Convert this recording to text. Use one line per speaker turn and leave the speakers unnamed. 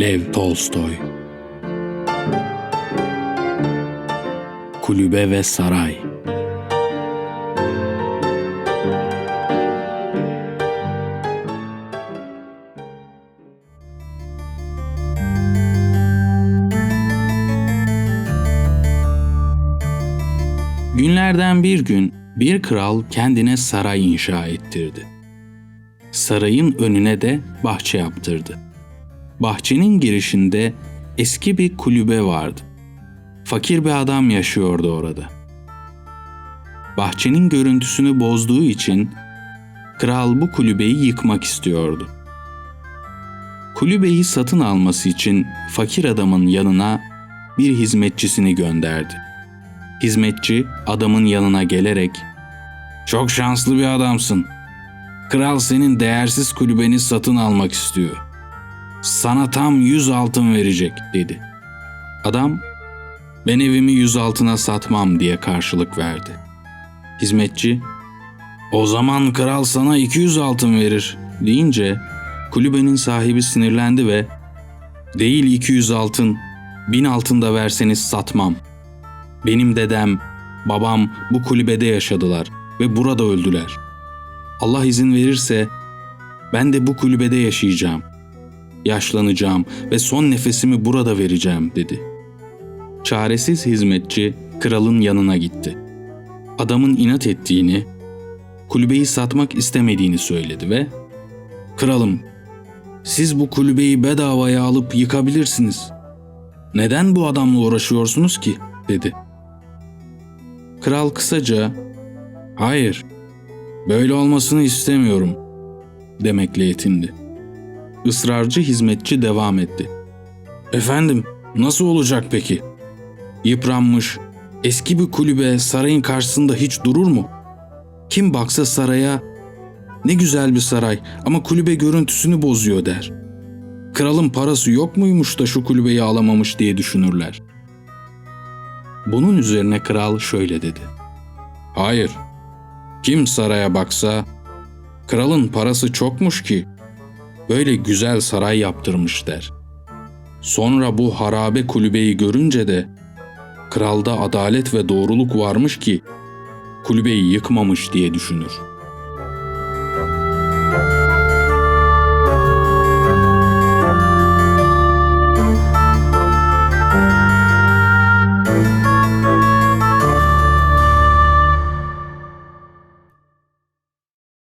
Lev Tolstoy Kulübe ve Saray Günlerden bir gün bir kral kendine saray inşa ettirdi. Sarayın önüne de bahçe yaptırdı. Bahçenin girişinde eski bir kulübe vardı. Fakir bir adam yaşıyordu orada. Bahçenin görüntüsünü bozduğu için kral bu kulübeyi yıkmak istiyordu. Kulübeyi satın alması için fakir adamın yanına bir hizmetçisini gönderdi. Hizmetçi adamın yanına gelerek "Çok şanslı bir adamsın. Kral senin değersiz kulübeni satın almak istiyor. Sana tam yüz altın verecek." dedi. Adam "Ben evimi yüz altına satmam." diye karşılık verdi. Hizmetçi "O zaman kral sana 200 altın verir." deyince kulübenin sahibi sinirlendi ve "Değil 200 altın, bin altın da verseniz satmam. Benim dedem, babam bu kulübede yaşadılar ve burada öldüler. Allah izin verirse ben de bu kulübede yaşayacağım. Yaşlanacağım ve son nefesimi burada vereceğim dedi. Çaresiz hizmetçi kralın yanına gitti. Adamın inat ettiğini, kulübeyi satmak istemediğini söyledi ve "Kralım, siz bu kulübeyi bedavaya alıp yıkabilirsiniz. Neden bu adamla uğraşıyorsunuz ki?" dedi. Kral kısaca "Hayır, böyle olmasını istemiyorum." demekle yetindi. Israrcı hizmetçi devam etti. "Efendim, nasıl olacak peki? Yıpranmış, eski bir kulübe sarayın karşısında hiç durur mu? Kim baksa saraya ne güzel bir saray ama kulübe görüntüsünü bozuyor der. Kralın parası yok muymuş da şu kulübeyi alamamış diye düşünürler. Bunun üzerine kral şöyle dedi. Hayır, kim saraya baksa, kralın parası çokmuş ki, böyle güzel saray yaptırmış der. Sonra bu harabe kulübeyi görünce de, kralda adalet ve doğruluk varmış ki, kulübeyi yıkmamış diye düşünür.